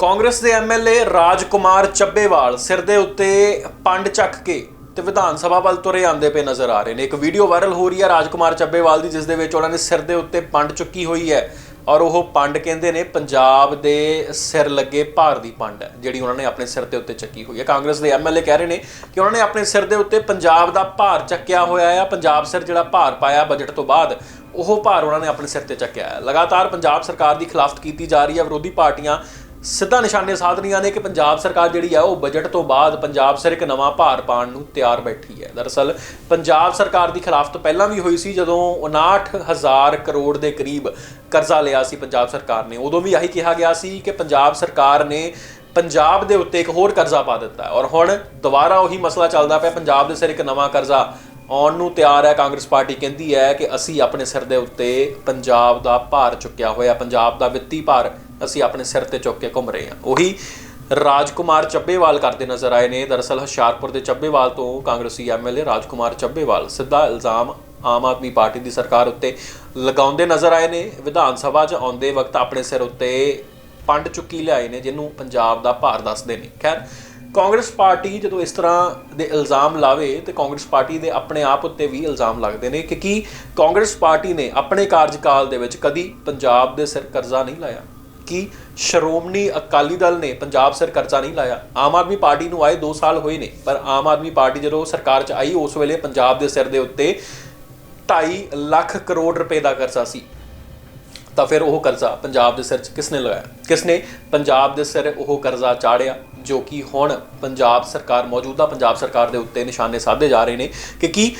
ਕਾਂਗਰਸ ਦੇ ਐਮਐਲਏ ਰਾਜਕੁਮਾਰ ਚੱਬੇਵਾਲ ਸਿਰ ਦੇ ਉੱਤੇ ਪੰਡ ਚੱਕ ਕੇ ਤੇ ਵਿਧਾਨ ਸਭਾ ਵੱਲ ਤੁਰੇ ਆਂਦੇ ਪਏ ਨਜ਼ਰ ਆ ਰਹੇ ਨੇ। ਇੱਕ ਵੀਡੀਓ ਵਾਇਰਲ ਹੋ ਰਹੀ ਹੈ ਰਾਜਕੁਮਾਰ ਚੱਬੇਵਾਲ ਦੀ, ਜਿਸ ਦੇ ਵਿੱਚ ਉਹਨਾਂ ਨੇ ਸਿਰ ਦੇ ਉੱਤੇ ਪੰਡ ਚੁੱਕੀ ਹੋਈ ਹੈ ਔਰ ਉਹ ਪੰਡ ਕਹਿੰਦੇ ਨੇ ਪੰਜਾਬ ਦੇ ਸਿਰ ਲੱਗੇ ਭਾਰ ਦੀ ਪੰਡ ਹੈ, ਜਿਹੜੀ ਉਹਨਾਂ ਨੇ ਆਪਣੇ ਸਿਰ ਦੇ ਉੱਤੇ ਚੱਕੀ ਹੋਈ ਹੈ। ਕਾਂਗਰਸ ਦੇ ਐਮਐਲਏ ਕਹਿ ਰਹੇ ਨੇ ਕਿ ਉਹਨਾਂ ਨੇ ਆਪਣੇ ਸਿਰ ਦੇ ਉੱਤੇ ਪੰਜਾਬ ਦਾ ਭਾਰ ਚੱਕਿਆ ਹੋਇਆ ਹੈ ਪੰਜਾਬ ਸਿਰ ਜਿਹੜਾ ਭਾਰ ਪਾਇਆ ਬਜਟ ਤੋਂ ਬਾਅਦ, ਉਹ ਭਾਰ ਉਹਨਾਂ ਨੇ ਆਪਣੇ ਸਿਰ ਤੇ ਚੱਕਿਆ ਹੈ। ਲਗਾਤਾਰ ਪੰਜਾਬ ਸਰਕਾਰ ਦੀ ਖਿਲਾਫਤ ਕੀਤੀ ਜਾ ਰਹੀ ਹੈ। ਵਿਰੋਧੀ ਪਾਰਟੀਆਂ ਸਿੱਧਾ ਨਿਸ਼ਾਨੇ ਸਾਧ ਰਹੀਆਂ ਨੇ ਕਿ ਪੰਜਾਬ ਸਰਕਾਰ ਜਿਹੜੀ ਆ, ਉਹ ਬਜਟ ਤੋਂ ਬਾਅਦ ਪੰਜਾਬ ਸਿਰ ਇੱਕ ਨਵਾਂ ਭਾਰ ਪਾਉਣ ਨੂੰ ਤਿਆਰ ਬੈਠੀ ਹੈ। ਦਰਅਸਲ, ਪੰਜਾਬ ਸਰਕਾਰ ਦੀ ਖਿਲਾਫਤ ਪਹਿਲਾਂ ਵੀ ਹੋਈ ਸੀ, ਜਦੋਂ 59000 ਕਰੋੜ ਦੇ ਕਰੀਬ ਕਰਜ਼ਾ ਲਿਆ ਸੀ ਪੰਜਾਬ ਸਰਕਾਰ ਨੇ। ਉਦੋਂ ਵੀ ਆਹੀ ਕਿਹਾ ਗਿਆ ਸੀ ਕਿ ਪੰਜਾਬ ਸਰਕਾਰ ਨੇ ਪੰਜਾਬ ਦੇ ਉੱਤੇ ਇੱਕ ਹੋਰ ਕਰਜ਼ਾ ਪਾ ਦਿੱਤਾ ਔਰ ਹੁਣ ਦੁਬਾਰਾ ਉਹੀ ਮਸਲਾ ਚੱਲਦਾ ਪਿਆ, ਪੰਜਾਬ ਦੇ ਸਿਰ ਇੱਕ ਨਵਾਂ ਕਰਜ਼ਾ ਆਉਣ ਨੂੰ ਤਿਆਰ ਹੈ। ਕਾਂਗਰਸ ਪਾਰਟੀ ਕਹਿੰਦੀ ਹੈ ਕਿ ਅਸੀਂ ਆਪਣੇ ਸਿਰ ਦੇ ਉੱਤੇ ਪੰਜਾਬ ਦਾ ਭਾਰ ਚੁੱਕਿਆ ਹੋਇਆ, ਪੰਜਾਬ ਦਾ ਵਿੱਤੀ ਭਾਰ ਅਸੀਂ ਆਪਣੇ ਸਿਰ ਤੇ ਚੁੱਕ ਕੇ ਘੁੰਮ ਰਹੇ ਹਾਂ। ਉਹੀ ਰਾਜਕੁਮਾਰ ਚੱਬੇਵਾਲ ਕਰਦੇ ਨਜ਼ਰ ਆਏ ਨੇ। ਦਰਅਸਲ ਹੁਸ਼ਿਆਰਪੁਰ ਦੇ ਚੱਬੇਵਾਲ ਤੋਂ ਕਾਂਗਰਸੀ ਐਮਐਲਏ ਰਾਜਕੁਮਾਰ ਚੱਬੇਵਾਲ ਸਿੱਧਾ ਇਲਜ਼ਾਮ ਆਮ ਆਦਮੀ ਪਾਰਟੀ ਦੀ ਸਰਕਾਰ ਉੱਤੇ ਲਗਾਉਂਦੇ ਨਜ਼ਰ ਆਏ ਨੇ। ਵਿਧਾਨ ਸਭਾ 'ਚ ਆਉਂਦੇ ਵਕਤ ਆਪਣੇ ਸਿਰ ਉੱਤੇ ਪੰਡ ਚੁੱਕੀ ਲਿਆਏ ਨੇ, ਜਿਹਨੂੰ ਪੰਜਾਬ ਦਾ ਭਾਰ ਦੱਸਦੇ ਨੇ। ਖੈਰ, ਕਾਂਗਰਸ ਪਾਰਟੀ ਜਦੋਂ ਇਸ ਤਰ੍ਹਾਂ ਦੇ ਇਲਜ਼ਾਮ ਲਾਵੇ ਤੇ ਕਾਂਗਰਸ ਪਾਰਟੀ ਦੇ ਆਪਣੇ ਆਪ ਉੱਤੇ ਵੀ ਇਲਜ਼ਾਮ ਲੱਗਦੇ ਨੇ ਕਿ ਕੀ ਕਾਂਗਰਸ ਪਾਰਟੀ ਨੇ ਆਪਣੇ ਕਾਰਜਕਾਲ ਦੇ ਵਿੱਚ ਕਦੀ ਪੰਜਾਬ ਦੇ ਸਿਰ ਕਰਜ਼ਾ ਨਹੀਂ ਲਾਇਆ। ਕਿ ਸ਼੍ਰੋਮਣੀ ਅਕਾਲੀ ਦਲ ਨੇ ਪੰਜਾਬ ਸਿਰ ਕਰਜ਼ਾ ਨਹੀਂ ਲਾਇਆ। ਆਮ ਆਦਮੀ ਪਾਰਟੀ ਨੂੰ ਆਏ 2 ਸਾਲ ਹੋਏ ਨੇ, ਪਰ ਆਮ ਆਦਮੀ ਪਾਰਟੀ ਜਦੋਂ ਸਰਕਾਰ 'ਚ ਆਈ, ਉਸ ਵੇਲੇ ਪੰਜਾਬ ਦੇ ਸਿਰ ਦੇ ਉੱਤੇ 2.5 ਲੱਖ ਕਰੋੜ ਰੁਪਏ ਦਾ ਕਰਜ਼ਾ ਸੀ। ਤਾਂ ਫਿਰ ਉਹ ਕਰਜ਼ਾ ਪੰਜਾਬ ਦੇ ਸਿਰ 'ਚ ਕਿਸਨੇ ਲਗਾਇਆ? ਕਿਸਨੇ ਪੰਜਾਬ ਦੇ ਸਿਰ ਉਹ ਕਰਜ਼ਾ ਚਾੜਿਆ, ਜੋ ਕਿ ਹੁਣ ਪੰਜਾਬ ਸਰਕਾਰ, ਮੌਜੂਦਾ ਪੰਜਾਬ ਸਰਕਾਰ ਦੇ ਉੱਤੇ ਨਿਸ਼ਾਨੇ ਸਾਧੇ ਜਾ ਰਹੇ ਨੇ ਕਿ ਕੀ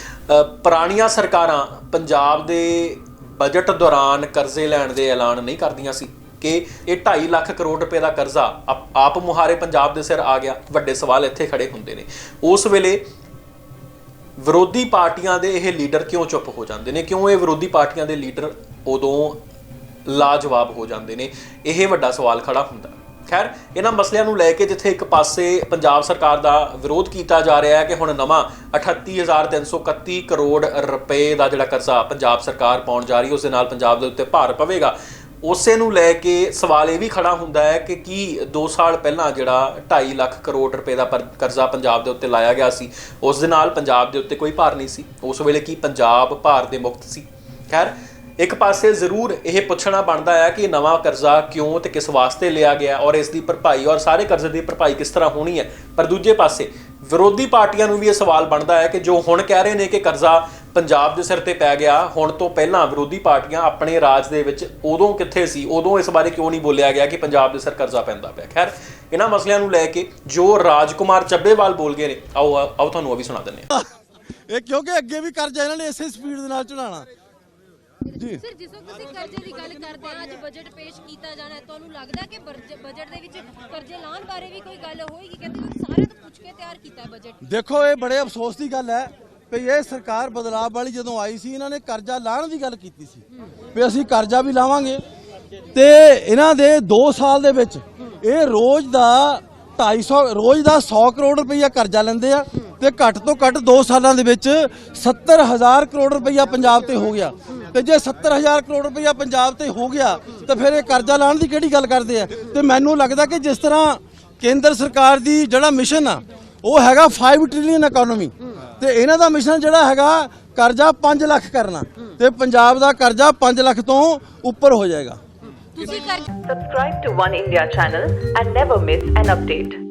ਪੁਰਾਣੀਆਂ ਸਰਕਾਰਾਂ ਪੰਜਾਬ ਦੇ ਬਜਟ ਦੌਰਾਨ ਕਰਜ਼ੇ ਲੈਣ ਦੇ ਐਲਾਨ ਨਹੀਂ ਕਰਦੀਆਂ ਸੀ। ਕਿ ਇਹ 2.5 ਲੱਖ ਕਰੋੜ ਰੁਪਏ ਦਾ ਕਰਜ਼ਾ ਆਪ- ਆਪ ਮੁਹਾਰੇ ਪੰਜਾਬ ਦੇ ਸਿਰ ਆ ਗਿਆ। ਵੱਡੇ ਸਵਾਲ ਇੱਥੇ ਖੜੇ ਹੁੰਦੇ ਨੇ। ਉਸ ਵੇਲੇ ਵਿਰੋਧੀ ਪਾਰਟੀਆਂ ਦੇ ਇਹ ਲੀਡਰ ਕਿਉਂ ਚੁੱਪ ਹੋ ਜਾਂਦੇ ਨੇ? ਕਿਉਂ ਇਹ ਵਿਰੋਧੀ ਪਾਰਟੀਆਂ ਦੇ ਲੀਡਰ ਉਦੋਂ ਲਾਜਵਾਬ ਹੋ ਜਾਂਦੇ ਨੇ? ਇਹ ਵੱਡਾ ਸਵਾਲ ਖੜਾ ਹੁੰਦਾ। ਖੈਰ, ਇਹਨਾਂ ਮਸਲਿਆਂ ਨੂੰ ਲੈ ਕੇ ਜਿੱਥੇ ਇੱਕ ਪਾਸੇ ਪੰਜਾਬ ਸਰਕਾਰ ਦਾ ਵਿਰੋਧ ਕੀਤਾ ਜਾ ਰਿਹਾ ਹੈ ਕਿ ਹੁਣ ਨਵਾਂ 38331 ਕਰੋੜ ਰੁਪਏ ਦਾ ਜਿਹੜਾ ਕਰਜ਼ਾ ਪੰਜਾਬ ਸਰਕਾਰ ਪਾਉਣ ਜਾ ਰਹੀ ਹੈ, ਉਸ ਦੇ ਨਾਲ ਪੰਜਾਬ ਦੇ ਉੱਤੇ ਭਾਰ ਪਵੇਗਾ। ਉਸੇ ਨੂੰ ਲੈ ਕੇ ਸਵਾਲ ਇਹ ਵੀ ਖੜਾ ਹੁੰਦਾ ਹੈ ਕਿ ਕੀ 2 ਸਾਲ ਪਹਿਲਾਂ ਜਿਹੜਾ 2.5 ਲੱਖ ਕਰੋੜ ਰੁਪਏ ਦਾ ਪਰ- ਕਰਜ਼ਾ ਪੰਜਾਬ ਦੇ ਉੱਤੇ ਲਾਇਆ ਗਿਆ ਸੀ, ਉਸ ਦੇ ਨਾਲ ਪੰਜਾਬ ਦੇ ਉੱਤੇ ਕੋਈ ਭਾਰ ਨਹੀਂ ਸੀ। ਉਸ ਵੇਲੇ ਕੀ ਪੰਜਾਬ ਭਾਰ ਦੇ ਮੁਕਤ ਸੀ? ਖੈਰ, ਇੱਕ ਪਾਸੇ ਜ਼ਰੂਰ ਇਹ ਪੁੱਛਣਾ ਬਣਦਾ ਹੈ ਕਿ ਨਵਾਂ ਕਰਜ਼ਾ ਕਿਉਂ ਤੇ ਕਿਸ ਵਾਸਤੇ ਲਿਆ ਗਿਆ ਔਰ ਇਸ ਦੀ ਭਰਪਾਈ ਔਰ ਸਾਰੇ ਕਰਜ਼ੇ ਦੀ ਭਰਪਾਈ ਕਿਸ ਤਰ੍ਹਾਂ ਹੋਣੀ ਹੈ? ਪਰ ਦੂਜੇ ਪਾਸੇ ਵਿਰੋਧੀ ਪਾਰਟੀਆਂ ਨੂੰ ਵੀ ਇਹ ਸਵਾਲ ਬਣਦਾ ਹੈ ਕਿ ਜੋ ਹੁਣ ਕਹਿ ਰਹੇ ਨੇ ਕਿ ਕਰਜ਼ਾ ਪੰਜਾਬ ਦੇ ਸਿਰ ਤੇ ਪੈ ਗਿਆ। ਹੁਣ ਤੋਂ ਪਹਿਲਾਂ ਵਿਰੋਧੀ ਪਾਰਟੀਆਂ ਆਪਣੇ ਰਾਜ ਦੇ ਵਿੱਚ ਉਦੋਂ ਕਿੱਥੇ ਸੀ? ਉਦੋਂ ਇਸ ਬਾਰੇ ਕਿਉਂ ਨਹੀਂ ਬੋਲਿਆ ਗਿਆ ਕਿ ਪੰਜਾਬ ਦੇ ਸਿਰ ਕਰਜ਼ਾ ਪੈਂਦਾ ਪਿਆ? ਖੈਰ ਇਹਨਾਂ ਮਸਲਿਆਂ ਨੂੰ ਲੈ ਕੇ ਜੋ ਰਾਜਕੁਮਾਰ ਚੱਬੇਵਾਲ ਬੋਲ ਗਏ ਨੇ ਆਓ ਆਓ ਤੁਹਾਨੂੰ ਉਹ ਵੀ ਸੁਣਾ ਦਿੰਦੇ ਹਾਂ। ਇਹ ਕਿਉਂਕਿ ਅੱਗੇ ਵੀ ਕਰਜ਼ਾ ਇਹਨਾਂ ਨੇ ਇਸੇ ਸਪੀਡ ਦੇ ਨਾਲ ਚੜਾਉਣਾ ਜੀ। ਸਰ ਜਿਸ ਵਕਤ ਤੁਸੀਂ ਕਰਜ਼ੇ ਦੀ ਗੱਲ ਕਰਦੇ ਆ ਅੱਜ ਬਜਟ ਪੇਸ਼ ਕੀਤਾ ਜਾਣਾ ਹੈ, ਤੁਹਾਨੂੰ ਲੱਗਦਾ ਕਿ ਬਜਟ ਦੇ ਵਿੱਚ ਕਰਜ਼ੇ ਲਾਉਣ ਬਾਰੇ ਵੀ ਕੋਈ ਗੱਲ ਹੋਏਗੀ? ਕਹਿੰਦੇ ਸਾਰੇ ਤੋਂ ਪੁੱਛ ਕੇ ਤਿਆਰ ਕੀਤਾ ਹੈ ਬਜਟ ਦੇਖੋ ਇਹ ਬੜੇ ਅਫਸੋਸ ਦੀ ਗੱਲ ਹੈ। ਵੀ ਇਹ ਸਰਕਾਰ ਬਦਲਾਅ ਵਾਲੀ ਜਦੋਂ ਆਈ ਸੀ, ਇਹਨਾਂ ਨੇ ਕਰਜ਼ਾ ਲਾਣ ਦੀ ਗੱਲ ਕੀਤੀ ਸੀ। ਵੀ ਅਸੀਂ ਕਰਜ਼ਾ ਵੀ ਲਾਵਾਂਗੇ। ਤੇ ਇਹਨਾਂ ਦੇ 2 ਸਾਲ ਦੇ ਵਿੱਚ ਇਹ ਰੋਜ਼ ਦਾ 250 ਰੋਜ਼ ਦਾ 100 ਕਰੋੜ ਰੁਪਈਆ ਕਰਜ਼ਾ ਲੈਂਦੇ ਆ ਤੇ ਘੱਟ ਤੋਂ ਘੱਟ 2 ਸਾਲਾਂ ਦੇ ਵਿੱਚ 70000 ਕਰੋੜ ਰੁਪਈਆ ਪੰਜਾਬ ਤੇ ਹੋ ਗਿਆ। ਤੇ ਜੇ 70000 ਕਰੋੜ ਰੁਪਈਆ ਪੰਜਾਬ ਤੇ ਹੋ ਗਿਆ, ਤਾਂ ਫਿਰ ਇਹ ਕਰਜ਼ਾ ਲਾਣ ਦੀ ਕਿਹੜੀ ਗੱਲ ਕਰਦੇ ਆ? ਤੇ ਮੈਨੂੰ ਲੱਗਦਾ ਕਿ ਜਿਸ ਤਰ੍ਹਾਂ ਕੇਂਦਰ ਸਰਕਾਰ ਦੀ ਜਿਹੜਾ ਮਿਸ਼ਨ ਆ, ਉਹ ਹੈਗਾ 5 ਟ੍ਰਿਲੀਅਨ ਇਕਨੋਮੀ ਤੇ ਇਹਨਾਂ ਦਾ ਮਿਸ਼ਨ ਜਿਹੜਾ ਹੈਗਾ ਕਰਜ਼ਾ 5 ਲੱਖ ਕਰਨਾ ਤੇ ਪੰਜਾਬ ਦਾ ਕਰਜ਼ਾ 5 ਲੱਖ ਤੋਂ ਉੱਪਰ ਹੋ ਜਾਏਗਾ ਤੁਸੀਂ ਕਰ subscribe to 1 India channel and never miss an update